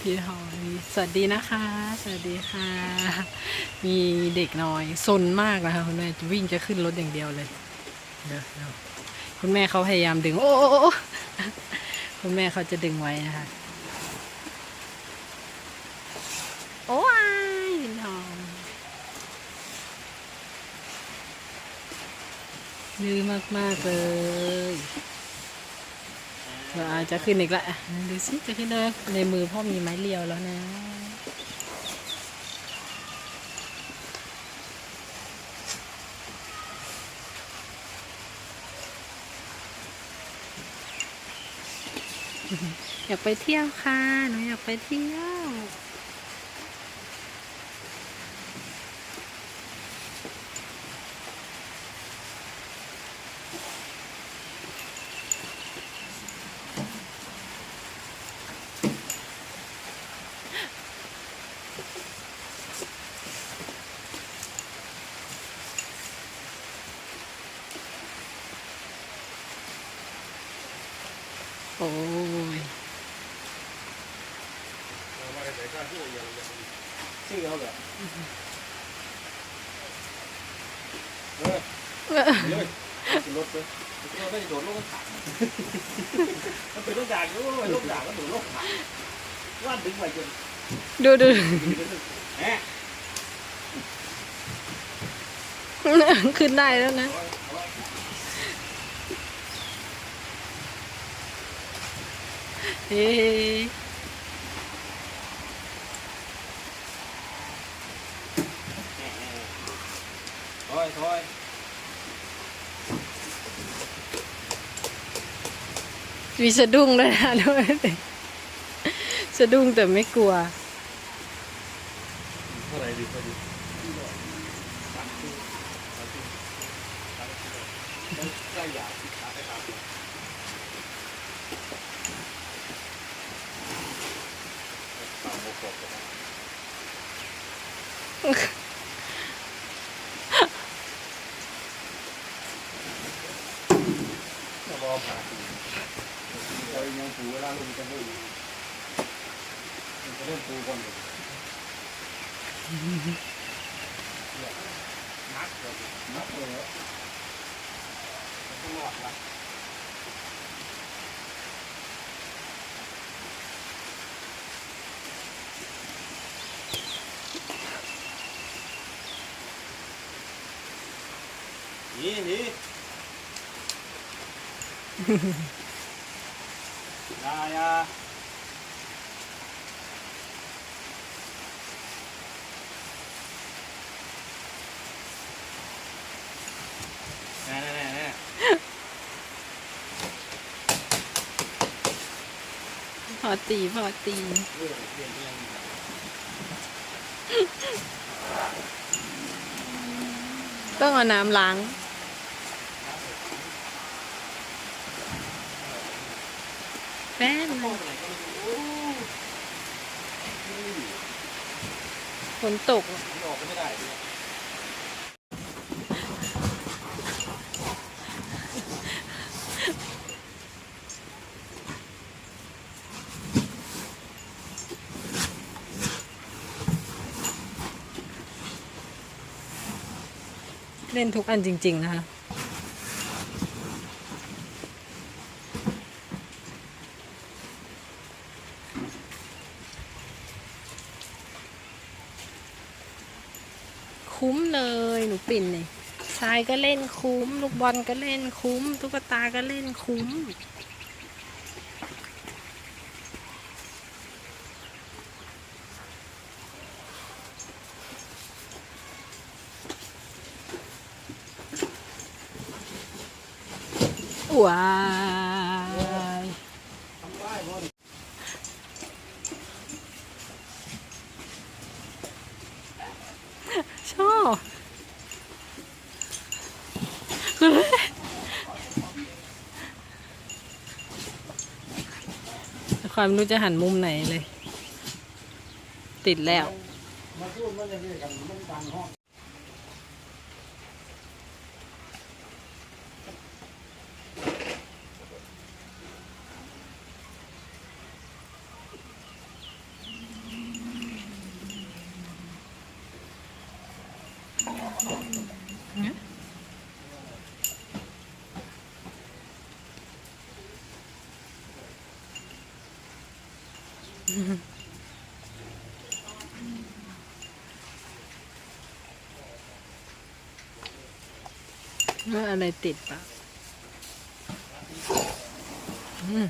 พี่ทอยสวัสดีนะคะ สวัสดีค่ะ มีเด็กน้อยซนมากนะคะคุณแม่จะวิ่งจะขึ้นรถอย่างเดียวเลยเดี๋ยวเดี๋ยวคุณแม่เขาพยายามดึง โอ้คุณแม่เขาจะดึงไว้นะคะ โอ้ยพี่ทองดื้อมาก ๆ เลย ดี๋ยวอาจจะขึ้นอีกละดูสิจะขึ้นได้ในมือพ่อมีไม้เรียวแล้วนะอยากไปเที่ยวค่ะหนูอยากไปเที่ยว อ้ยชื่อเขาแบบเออเลยขึ้นรถเลยเราได้โดดลงถังมันเป็นรถด่างด้วยรถด่างก็โดดลงถังว่านถึงไปจนดูดูแหมขึ้นได้แล้วนะ เฮ้ยถอยถอยมีสะดุ้งเลยนะด้วยสะดุ้งแต่ไม่กลัวเท่าไหร่ดีพอดีใกล้ยาสิขาไปครับ ตามโมกบนะจะรอผ่าเรายังปูเวลาลงจะไม่จะเริ่มปูก่อนเลยนักเลยนักเลยต้องรอดละ นี่นี่ยายาแน่แน่แน่แน่พอตีพอตี เออเปลี่ยนเรื่อง ต้องเอาน้ำล้าง แป๊บนึงฝนตกเล่นทุกอันจริง ๆ นะคะ คุ้มเลยหนูปิ่นนี่ทรายก็เล่นคุ้ม ลูกบอลก็เล่นคุ้ม ตุ๊กตาก็เล่นคุ้ม ว้าย ทำได้หมด ชอบคุณแม่ความรู้จะหันมุมไหนเลย ติดแล้ว มาพูดมันจะเรียกกันมันดังห้อง อะไรติดปะอืม